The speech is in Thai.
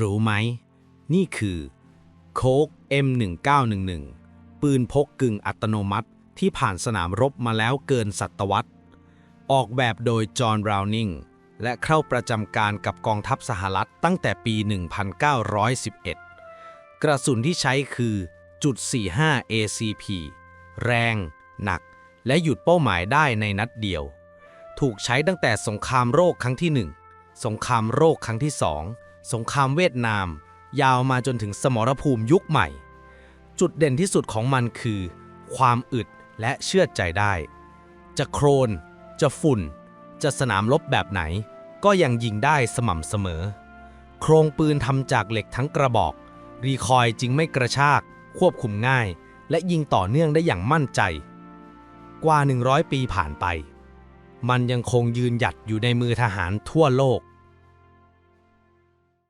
รู้ไหม นี่คือโคก M1911 ปืนพกกึ่งอัตโนมัติที่ผ่านสนามรบมาแล้วเกินศตวรรษ ออกแบบโดยจอห์นบราวนิงและเข้าประจำการกับกองทัพสหรัฐตั้งแต่ปี 1911 กระสุนที่ใช้คือจุด45 ACP แรง หนัก และหยุดเป้าหมายได้ในนัดเดียว ถูกใช้ตั้งแต่สงครามโรคครั้งที่ 1 สงครามโรคครั้งที่2 สงครามเวียดนาม ยาวมาจนถึงสมรภูมิยุคใหม่ จุดเด่นที่สุดของมันคือ ความอึดและเชื่อใจได้ จะโครน จะฝุ่น จะสนามรบแบบไหน ก็ยังยิงได้สม่ำเสมอ โครงปืนทำจากเหล็กทั้งกระบอก รีคอยล์จึงไม่กระชาก ควบคุมง่าย และยิงต่อเนื่องได้อย่างมั่นใจ กว่า 100 ปีผ่านไป มันยังคงยืนหยัดอยู่ในมือทหารทั่วโลก